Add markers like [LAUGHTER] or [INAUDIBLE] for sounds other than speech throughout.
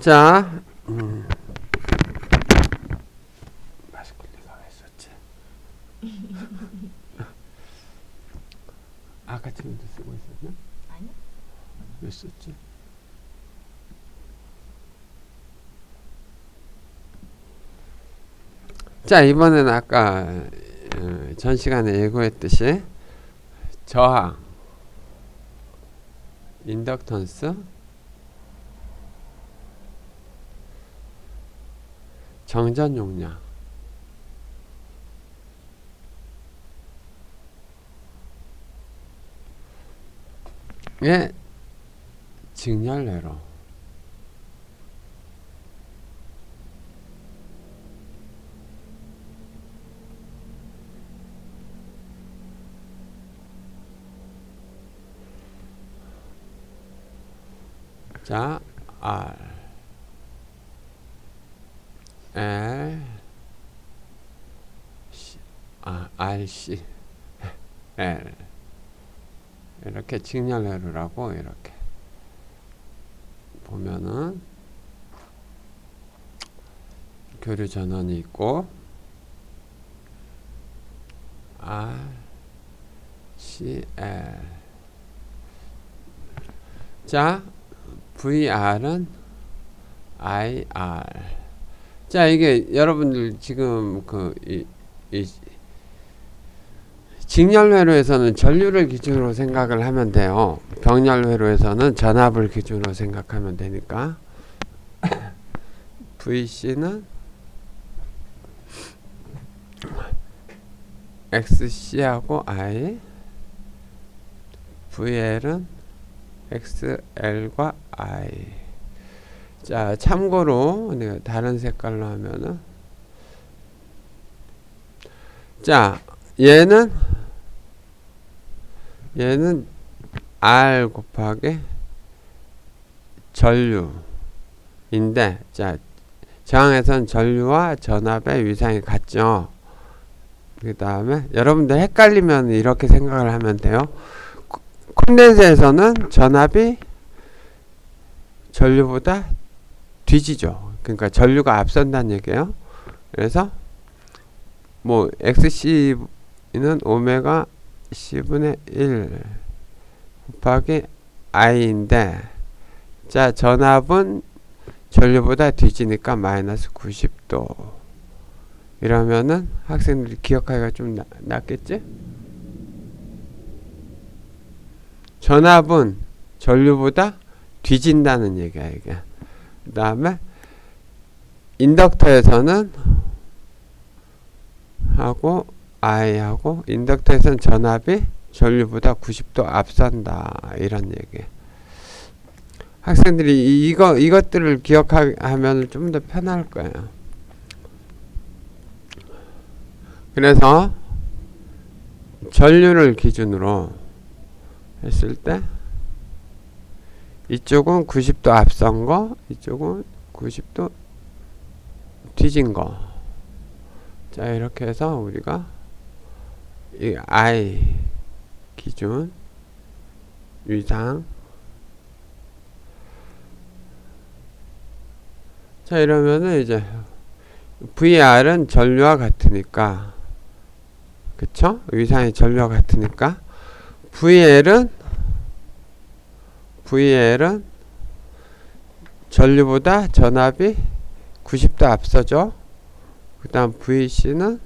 자, 음. 마스콜리가 왜 썼지? 아까 지금도 쓰고 있었나? 아니요. 왜 썼지? 자, 이번에는 아까 어, 전 시간에 예고했듯이 저항, 인덕턴스, 정전 용량, 의 직렬례로. 자, R L RC L 이렇게 직렬회로라고 이렇게 보면은 교류 전원이 있고 R C L 자 VR은 IR 자 이게 여러분들 지금 그 이 이, 직렬회로에서는 전류를 기준으로 생각을 하면 돼요. 병렬회로에서는 전압을 기준으로 생각하면 되니까 [COUGHS] VC는 XC하고 I VL은 XL과 I 자 참고로 내가 다른 색깔로 하면은 자 얘는 얘는 R 곱하기 전류인데 자 저항에선 전류와 전압의 위상이 같죠. 그 다음에 여러분들 헷갈리면 이렇게 생각을 하면 돼요. 콘덴서에서는 전압이 전류보다 뒤지죠. 그러니까 전류가 앞선다는 얘기예요. 그래서 뭐 XC는 오메가 C분의 1 곱하기 I인데 자 전압은 전류보다 뒤지니까 마이너스 90도 이러면은 학생들이 기억하기가 좀 나, 낫겠지? 전압은 전류보다 뒤진다는 얘기야 이게 그 다음에 인덕터에서는 하고 I하고 인덕터에서는 전압이 전류보다 90도 앞선다 이런 얘기. 학생들이 이- 이거 이것들을 기억하면 좀 더 편할 거예요. 그래서 전류를 기준으로 했을 때 이쪽은 90도 앞선 거, 이쪽은 90도 뒤진 거. 자 이렇게 해서 우리가 이 I 기준 위상 자 이러면은 이제 VR은 전류와 같으니까 그쵸? 위상이 전류와 같으니까 VL은 VL은 전류보다 전압이 90도 앞서죠. 그 다음 VC는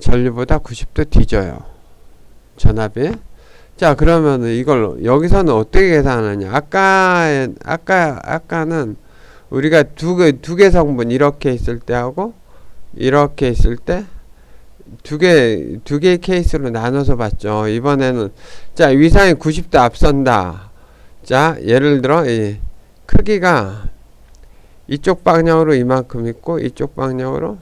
전류보다 90도 뒤져요. 전압이. 자, 그러면 이걸 여기서는 어떻게 계산하느냐? 아까 아까 아까는 우리가 두개두개 성분 이렇게 있을 때 하고 이렇게 있을 때 두 개 두 개의 케이스로 나눠서 봤죠. 이번에는 자, 위상이 90도 앞선다. 자, 예를 들어 이 크기가 이쪽 방향으로 이만큼 있고 이쪽 방향으로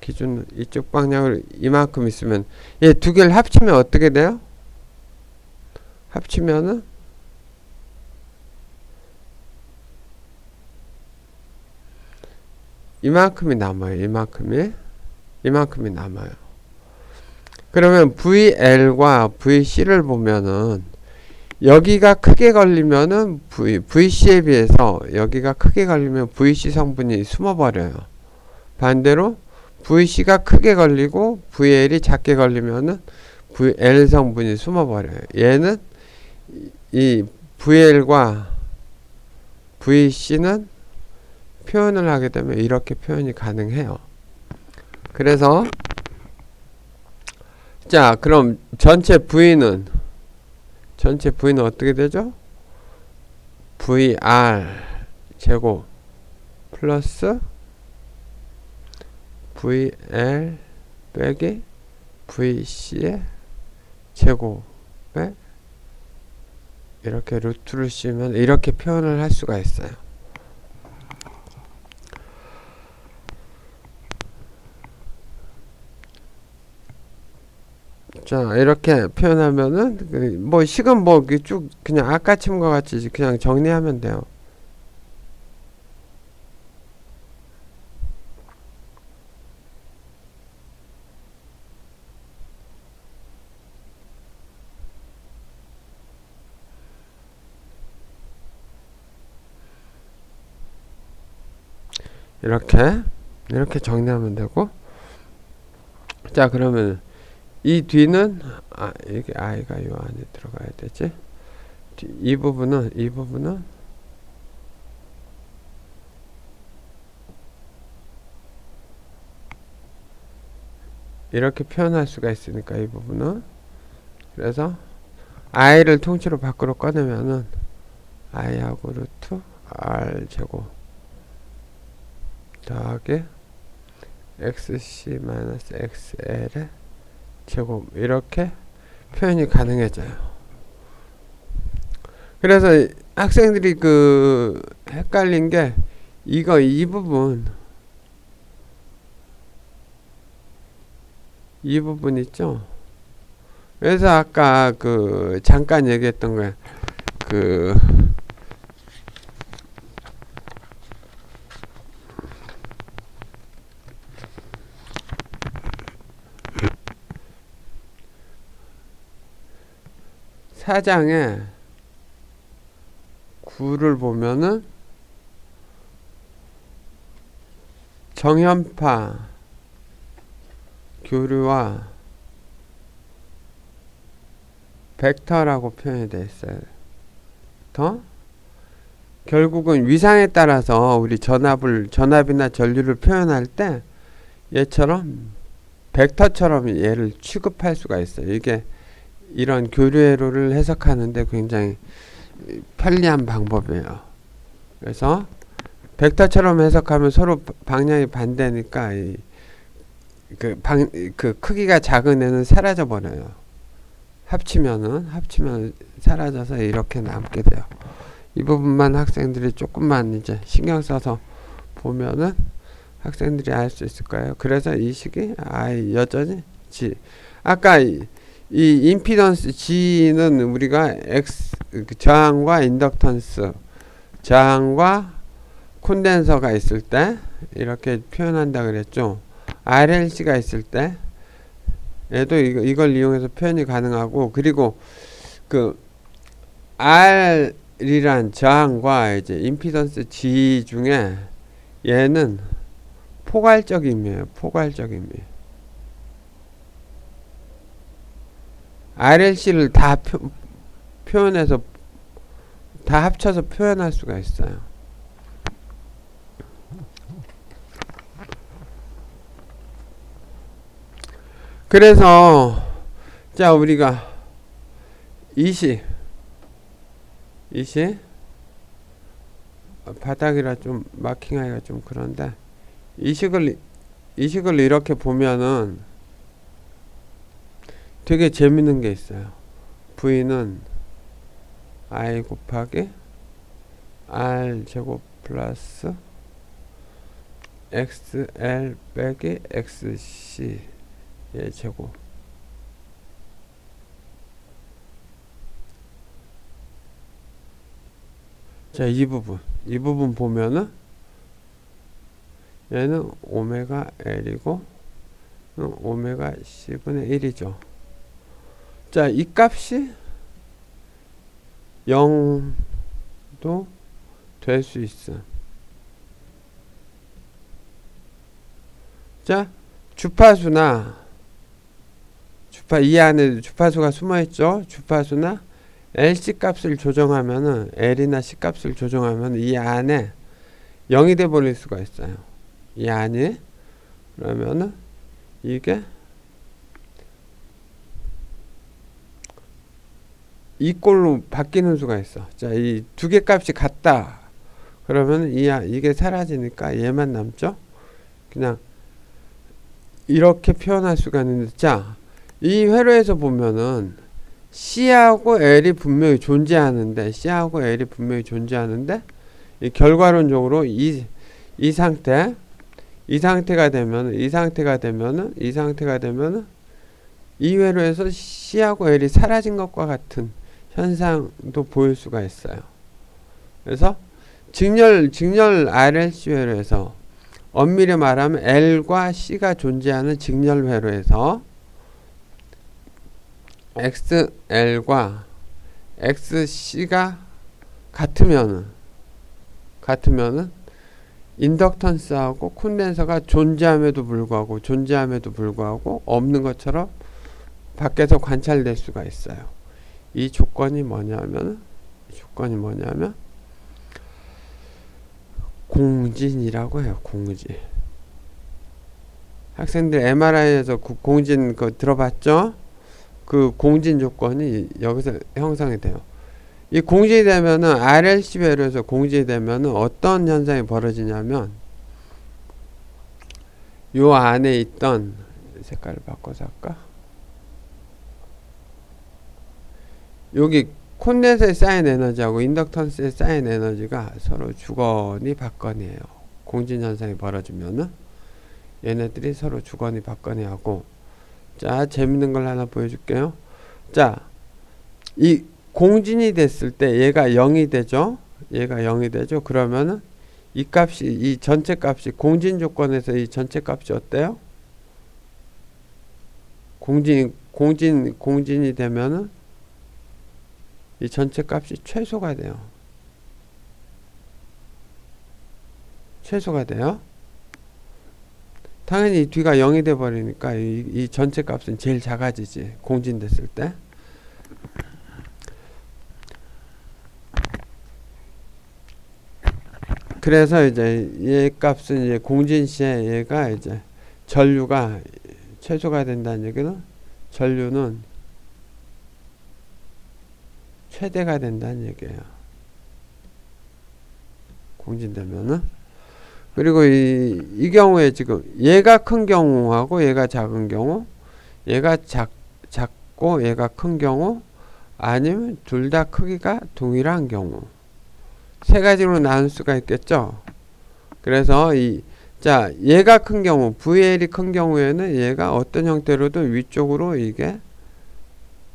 기준 이쪽 방향으로 이만큼 있으면 얘 두 개를 합치면 어떻게 돼요? 합치면은 이만큼이 남아요. 이만큼이 이만큼이 남아요. 그러면 VL과 VC를 보면은 여기가 크게 걸리면은 V, VC에 비해서 여기가 크게 걸리면 VC 성분이 숨어버려요. 반대로 VC가 크게 걸리고 VL이 작게 걸리면은 VL 성분이 숨어버려요. 얘는 이 VL과 VC는 표현을 하게 되면 이렇게 표현이 가능해요. 그래서 자 그럼 전체 V는 전체 V는 어떻게 되죠? VR 제곱 플러스 VL 빼기 VC의 제곱에 이렇게 루트를 씌우면 이렇게 표현을 할 수가 있어요. 자 이렇게 표현하면은 그뭐 식은 뭐 쭉 그냥 아까 침과 같이 그냥 정리하면 돼요. 이렇게 이렇게 정리하면 되고 자 그러면 이 뒤는 아 이게 i가 요 안에 들어가야 되지? 뒤- 이 부분은 이 부분은 이렇게 표현할 수가 있으니까 이 부분은. 그래서 i를 통째로 밖으로 꺼내면은 i하고 루트 r 제곱 더하기 xc-xl의 제곱 이렇게 표현이 가능해져요. 그래서 이 학생들이 그 헷갈린 게 이거 이 부분 이 부분 있죠. 그래서 아까 그 잠깐 얘기했던 거그 사장에 구를 보면은 정연파 교류와 벡터라고 표현이 되어 있어요. 더 결국은 위상에 따라서 우리 전압을 전압이나 전류를 표현할 때 얘처럼 벡터처럼 얘를 취급할 수가 있어요. 이게 이런 교류회로를 해석하는데 굉장히 편리한 방법이에요. 그래서 벡터처럼 해석하면 서로 방향이 반대니까 이, 그, 방, 그 크기가 작은 애는 사라져 버려요. 합치면은 합치면 사라져서 이렇게 남게 돼요. 이 부분만 학생들이 조금만 이제 신경 써서 보면은 학생들이 알 수 있을 거예요. 그래서 이 식이 아 여전히 지 아까 이, 이 임피던스 G는 우리가 X 그 저항과 인덕턴스 저항과 콘덴서가 있을 때 이렇게 표현한다 그랬죠. RLC가 있을 때 얘도 이거, 이걸 이용해서 표현이 가능하고 그리고 그 R이란 저항과 이제 임피던스 G 중에 얘는 포괄적임이에요. 포괄적임이. RLC를 다 표, 표현해서 다 합쳐서 표현할 수가 있어요. 그래서 자 우리가 이시 이시 어, 바닥이라 좀 마킹하기가 좀 그런데 이식을 이식을 이렇게 보면은 되게 재밌는 게 있어요. V는 i 곱하기 r 제곱 플러스 xl 빼기 xc 의 제곱 자, 이 부분. 이 부분 보면은 얘는 오메가 L이고 오메가 C분의 1이죠. 자, 이 값이 0도 될 수 있어. 자, 주파수나 주파 이 안에 주파수가 숨어 있죠. 주파수나 LC 값을 조정하면은 L이나 C 값을 조정하면 이 안에 0이 돼 버릴 수가 있어요. 이 안에 그러면은 이게 이 꼴로 바뀌는 수가 있어. 자, 이 두 개 값이 같다. 그러면 이 아- 이게 사라지니까 얘만 남죠. 그냥 이렇게 표현할 수가 있는데 자, 이 회로에서 보면은 C하고 L이 분명히 존재하는데 C하고 L이 분명히 존재하는데 이 결과론적으로 이, 이 상태 이 상태가 되면 이 상태가 되면은 이 상태가 되면은 이 회로에서 C하고 L이 사라진 것과 같은 현상도 보일 수가 있어요. 그래서 직렬 직렬 RLC 회로에서 엄밀히 말하면 L과 C가 존재하는 직렬 회로에서 XL과 XC가 같으면은 같으면은 인덕턴스하고 콘덴서가 존재함에도 불구하고 존재함에도 불구하고 없는 것처럼 밖에서 관찰될 수가 있어요. 이 조건이 뭐냐면 이 조건이 뭐냐면 공진이라고 해요. 공진. 학생들 MRI에서 공진 그 들어봤죠? 그 공진 조건이 여기서 형성이 돼요. 이 공진이 되면은 RLC 배로에서 공진이 되면은 어떤 현상이 벌어지냐면 요 안에 있던 색깔을 바꿔서 할까? 여기 콘덴서에 쌓인 에너지하고 인덕턴스에 쌓인 에너지가 서로 주거니 받거니해요. 공진 현상이 벌어지면은 얘네들이 서로 주거니 받거니 하고 자 재밌는 걸 하나 보여줄게요. 자이 공진이 됐을 때 얘가 0이 되죠. 얘가 0이 되죠. 그러면은 이 값이 이 전체 값이 공진 조건에서 이 전체 값이 어때요? 공진 공진 공진이 되면은 이 전체 값이 최소가 돼요. 최소가 돼요. 당연히 이 뒤가 0이 돼 버리니까 이, 이 전체 값은 제일 작아지지. 공진됐을 때. 그래서 이제 얘 값은 이제 공진 시에 얘가 이제 전류가 최소가 된다는 얘기는 전류는 최대가 된다는 얘기예요. 공진되면은 그리고 이, 이 경우에 지금 얘가 큰 경우하고 얘가 작은 경우 얘가 작, 작고 얘가 큰 경우 아니면 둘 다 크기가 동일한 경우 세 가지로 나눌 수가 있겠죠. 그래서 이 자, 얘가 큰 경우, VL이 큰 경우에는 얘가 어떤 형태로든 위쪽으로 이게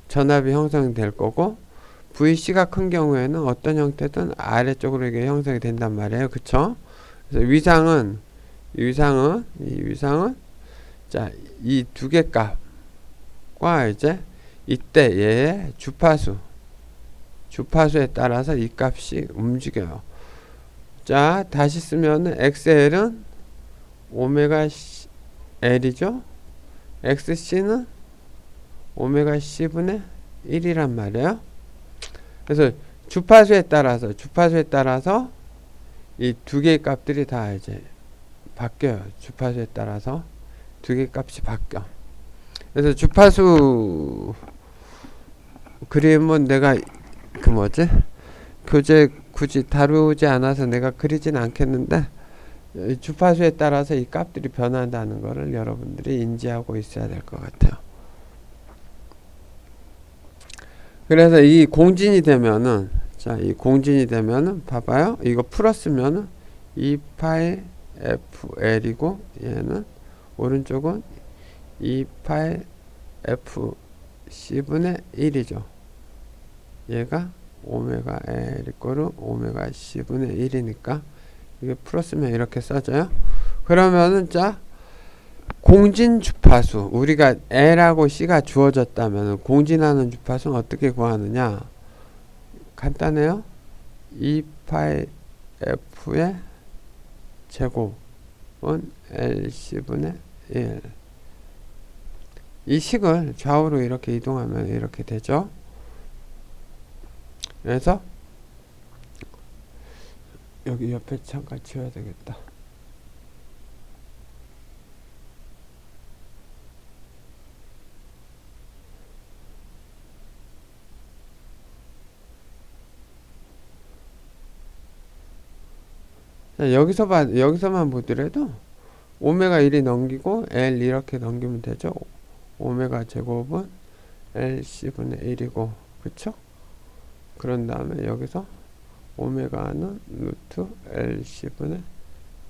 전압이 형성될 거고 VC가 큰 경우에는 어떤 형태든 아래쪽으로 이게 형성이 된단 말이에요. 그쵸? 그래서 위상은 이 위상은 이 위상은 자, 이 두 개 값과 이제 이때 얘의 주파수 주파수에 따라서 이 값이 움직여요. 자, 다시 쓰면은 XL은 오메가 L이죠. XC는 오메가 C분의 1이란 말이에요. 그래서 주파수에 따라서 주파수에 따라서 이 두 개의 값들이 다 이제 바뀌어요. 주파수에 따라서 두 개의 값이 바뀌어. 그래서 주파수 그림은 내가 그 뭐지 교재 굳이 다루지 않아서 내가 그리진 않겠는데 주파수에 따라서 이 값들이 변한다는 것을 여러분들이 인지하고 있어야 될 것 같아요. 그래서 이 공진이 되면은 자, 이 공진이 되면은 봐봐요. 이거 풀었으면은 2파이 FL이고 얘는 오른쪽은 2파이 FC분의 1이죠. 얘가 오메가 L 이꼬르 오메가 C분의 1이니까 이게 풀었으면 이렇게 써져요. 그러면은 자 공진 주파수 우리가 L하고 C가 주어졌다면 공진하는 주파수는 어떻게 구하느냐 간단해요. 2파이 F의 제곱은 LC분의 1. 이 식을 좌우로 이렇게 이동하면 이렇게 되죠. 그래서 여기 옆에 잠깐 지워야 되겠다. 여기서 봐, 여기서만 보더라도 오메가 1이 넘기고 L 이렇게 넘기면 되죠. 오메가 제곱은 LC분의 1이고, 그쵸? 그런 다음에 여기서 오메가는 루트 LC분의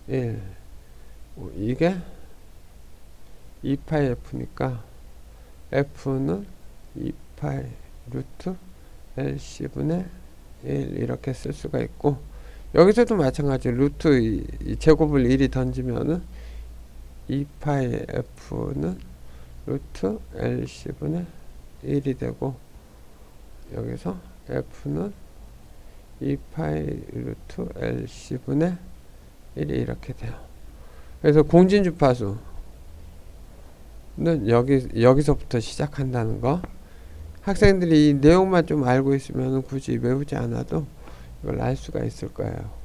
1. 어, 이게 2파이 F니까 F는 2파이 루트 LC분의 1 이렇게 쓸 수가 있고 여기서도 마찬가지 루트 이, 이 제곱을 1이 던지면은 2파이 F는 루트 LC분의 1이 되고 여기서 F는 2파이 루트 LC분의 1이 이렇게 돼요. 그래서 공진 주파수는 여기, 여기서부터 시작한다는 거. 학생들이 이 내용만 좀 알고 있으면 굳이 외우지 않아도 이걸 알 수가 있을 거예요.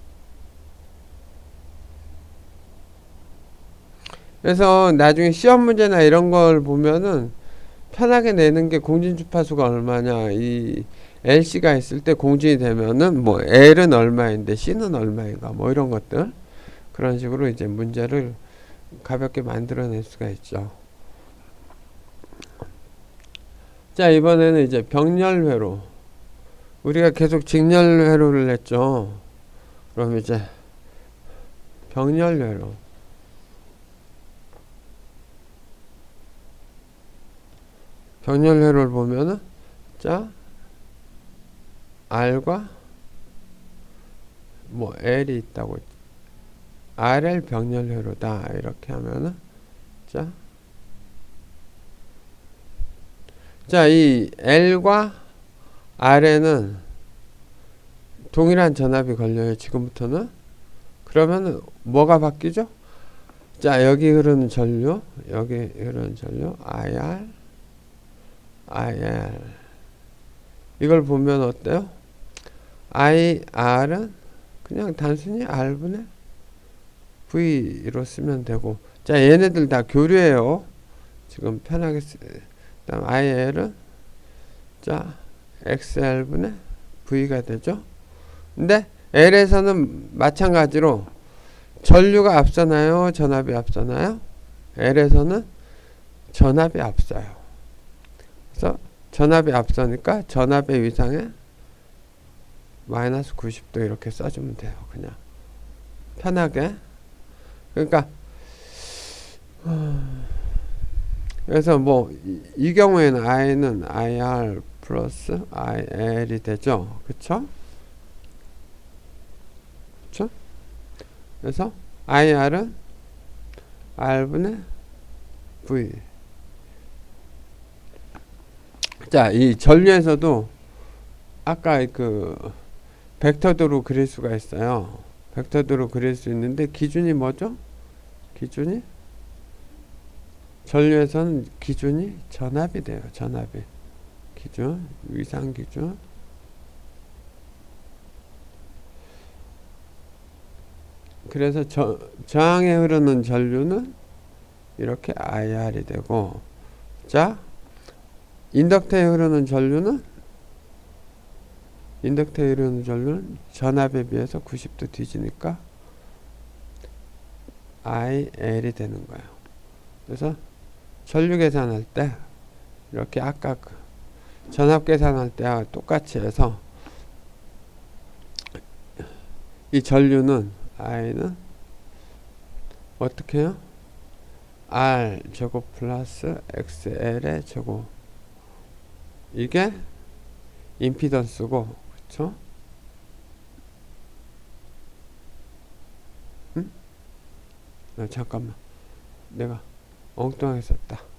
그래서 나중에 시험 문제나 이런 걸 보면은 편하게 내는 게 공진 주파수가 얼마냐 이 LC가 있을 때 공진이 되면은 뭐 L은 얼마인데 C는 얼마인가 뭐 이런 것들 그런 식으로 이제 문제를 가볍게 만들어낼 수가 있죠. 자 이번에는 이제 병렬회로 우리가 계속 직렬회로를 했죠. 그럼 이제 병렬회로 병렬회로를 보면은 자 R과 뭐 L이 있다고 RL 병렬회로다 이렇게 하면은 자 자, 이 L과 R에는 동일한 전압이 걸려요. 지금부터는. 그러면 뭐가 바뀌죠? 자, 여기 흐르는 전류, 여기 흐르는 전류, IR, IR. 이걸 보면 어때요? IR은 그냥 단순히 R분의 V로 쓰면 되고. 자, 얘네들 다 교류해요. 지금 편하게 쓰, 다음 IL은 자 XL분의 V가 되죠. 근데 L에서는 마찬가지로 전류가 앞서나요? 전압이 앞서나요? L에서는 전압이 앞서요. 그래서 전압이 앞서니까 전압의 위상에 마이너스 90도 이렇게 써주면 돼요. 그냥 편하게. 그러니까 그래서 뭐 이 경우에는 i는 ir 플러스 il이 되죠. 그쵸? 그쵸? 그래서 ir은 r분의 v 자, 이 전류에서도 아까 그 벡터도로 그릴 수가 있어요. 벡터도로 그릴 수 있는데 기준이 뭐죠? 기준이 전류에서는 기준이 전압이 돼요. 전압이. 기준, 위상 기준. 그래서 저, 저항에 흐르는 전류는 이렇게 IR이 되고 자 인덕터에 흐르는 전류는 인덕터에 흐르는 전류는 전압에 비해서 90도 뒤지니까 IL이 되는 거예요. 그래서 전류 계산할 때 이렇게 아까 그 전압 계산할 때와 똑같이 해서 이 전류는 I는 어떻게 해요? R 제곱 플러스 XL의 제곱 이게 임피던스고 그쵸? 응? 아, 잠깐만 내가 엉뚱하게 썼다.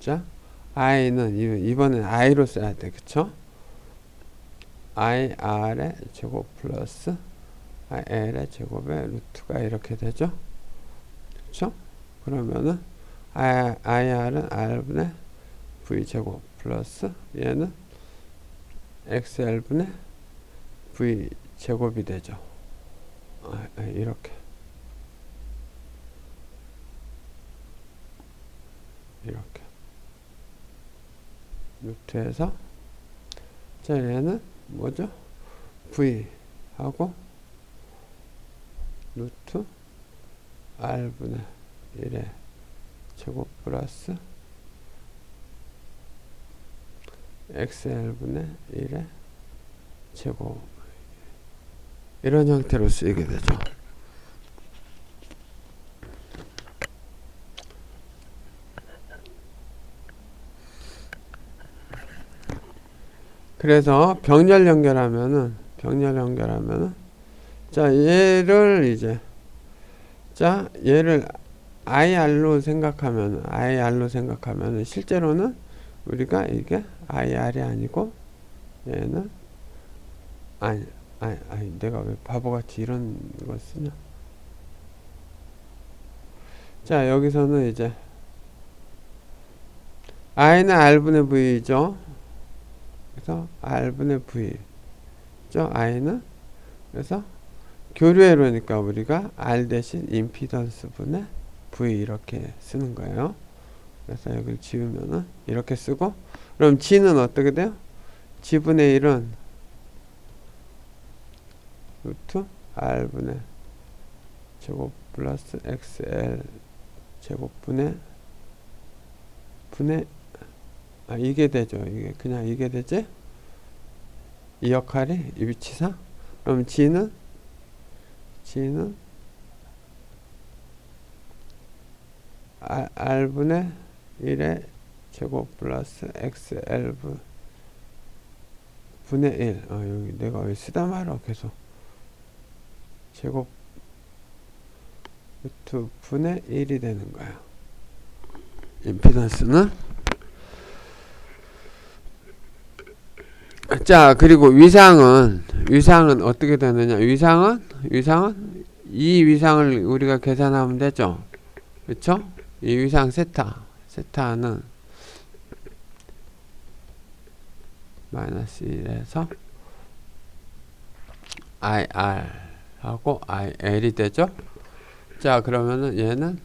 자 i는 이- 이번엔 i로 써야 돼. 그쵸? I r의 제곱 플러스 i l의 제곱의 루트가 이렇게 되죠? 그쵸? 그러면은 i, r은 r분의 v 제곱 플러스 얘는 xl분의 v 제곱이 되죠. 아, 아, 이렇게 루트에서 자 얘는 뭐죠? V 하고 루트 r분의 1의 제곱 플러스 xl분의 1의 제곱. 이런 형태로 쓰이게 되죠 그래서 병렬 연결하면은 병렬 연결하면은 자 얘를 이제 자 얘를 IR로 생각하면 IR로 생각하면은 실제로는 우리가 이게 IR이 아니고 얘는 아니 아니 아니 내가 왜 바보같이 이런 걸 쓰냐? 자 여기서는 이제 I는 R분의 V죠 그래서 R분의 V 죠 I는 그래서 교류회로니까 우리가 R 대신 임피던스 분의 V 이렇게 쓰는 거예요 그래서 여기를 지우면은 이렇게 쓰고 그럼 G는 어떻게 돼요? G분의 1은 루트 R분의 제곱 플러스 XL 제곱분의 분의 아 이게 되죠. 이게 그냥 이게 되지? 이 역할이 이 위치상 그럼 G는? G는? R, R분의 1의 제곱 플러스 XL분 분의 1 아, 여기 내가 왜 쓰다 말아 계속. 제곱 루트 분의 1이 되는 거야. 임피던스는 자 그리고 위상은 위상은 어떻게 되느냐? 위상은 위상은 이 위상을 우리가 계산하면 되죠. 그쵸? 이 위상 세타 세타는 마이너스 1에서 IR 하고 IL이 되죠? 자 그러면은 얘는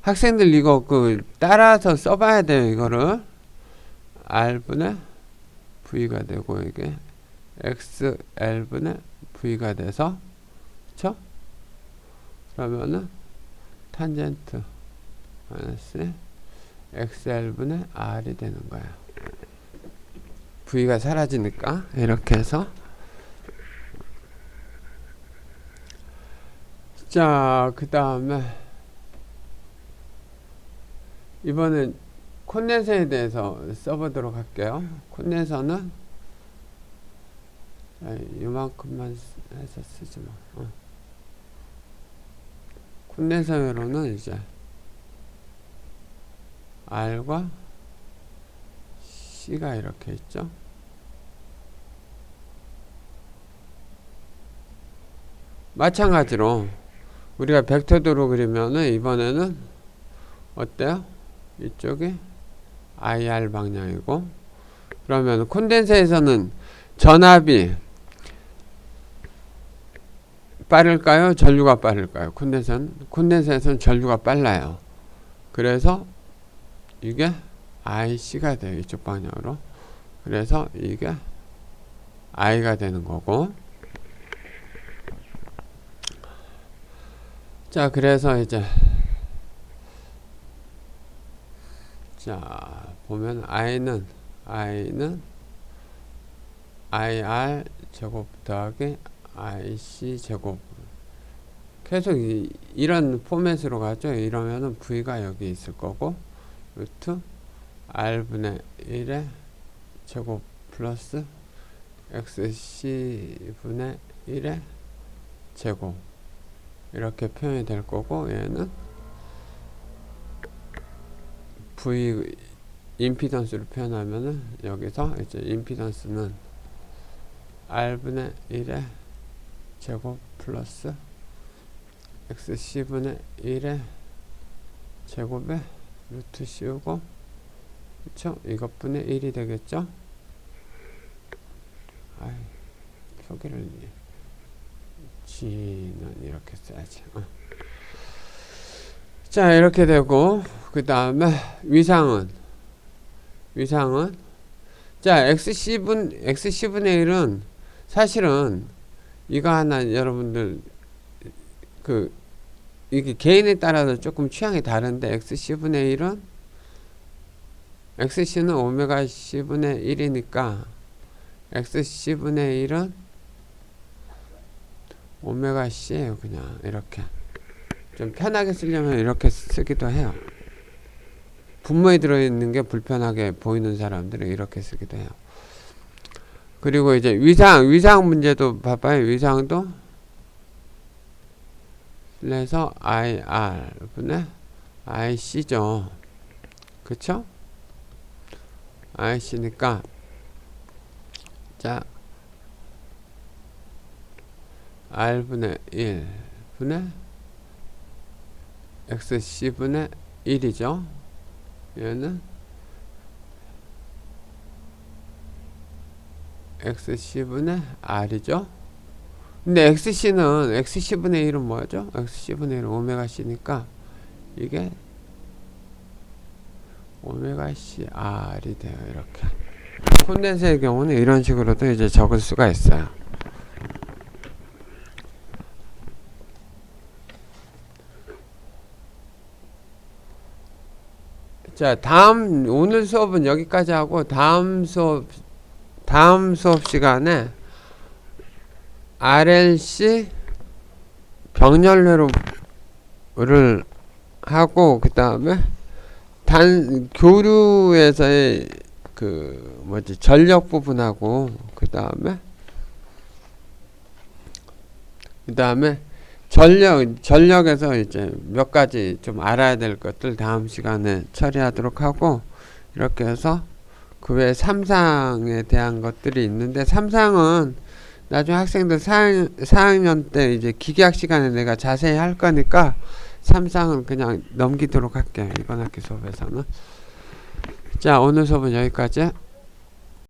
학생들 이거 그 따라서 써봐야 돼요 이거를 R분의 V가 되고 이게 XL분의 V가 돼서 그쵸? 그러면은 탄젠트 마이너스 XL분의 R이 되는 거야 V가 사라지니까 이렇게 해서 자 그 다음에 이번엔 콘덴서에 대해서 써보도록 할게요. 콘덴서는 이만큼만 해서 쓰지 마. 어. 콘덴서로는 이제 R과 C가 이렇게 있죠. 마찬가지로 우리가 벡터도로 그리면은 이번에는 어때요? 이쪽이 IR 방향이고 그러면 콘덴서에서는 전압이 빠를까요? 전류가 빠를까요? 콘덴서는 콘덴서에서는 전류가 빨라요. 그래서 이게 IC가 돼요. 이쪽 방향으로. 그래서 이게 I가 되는 거고 자 그래서 이제 자 보면 i는 i는 ir 제곱 더하기 ic 제곱. 계속 이, 이런 포맷으로 가죠? 이러면은 v가 여기 있을 거고 루트 r분의 1의 제곱 플러스 xc분의 1의 제곱. 이렇게 표현이 될 거고 얘는 V 임피던스로 표현하면은 여기서 이제 임피던스는 R분의 1의 제곱 플러스 XC분의 1의 제곱에 루트 씌우고 그쵸? 이것분의 1이 되겠죠? 아이, 표기를 G는 이렇게 써야지 어. 자 이렇게 되고 그 다음에 위상은 위상은 자 xc분 xc분의 1은 사실은 이거 하나 여러분들 그 이게 개인에 따라서 조금 취향이 다른데 xc분의 1은 xc는 오메가 c분의 1이니까 xc분의 1은 오메가 c예요 그냥. 이렇게 좀 편하게 쓰려면 이렇게 쓰기도 해요. 분모에 들어있는 게 불편하게 보이는 사람들은 이렇게 쓰기도 해요. 그리고 이제 위상 위상 문제도 봐봐요. 위상도 그래서 IR 분의 IC죠. 그쵸? IC니까. 자 R분의 1 분의 XC분의 1이죠. 얘는 XC분의 R이죠. 근데 XC는 XC분의 1은 뭐죠? XC분의 1은 오메가 C니까 이게 오메가 C R이 돼요 이렇게. 콘덴서의 경우는 이런 식으로도 이제 적을 수가 있어요 자 다음 오늘 수업은 여기까지 하고 다음 수업 다음 수업 시간에 RLC 병렬회로를 하고 그 다음에 단 교류에서의 그 뭐지 전력 부분하고 그 다음에 그 다음에 전력 전력에서 이제 몇 가지 좀 알아야 될 것들 다음 시간에 처리하도록 하고 이렇게 해서 그외 삼상에 대한 것들이 있는데 삼상은 나중에 학생들 4학년, 4학년 때 이제 기계학 시간에 내가 자세히 할 거니까 삼상은 그냥 넘기도록 할게요 이번 학기 수업에서는. 자 오늘 수업은 여기까지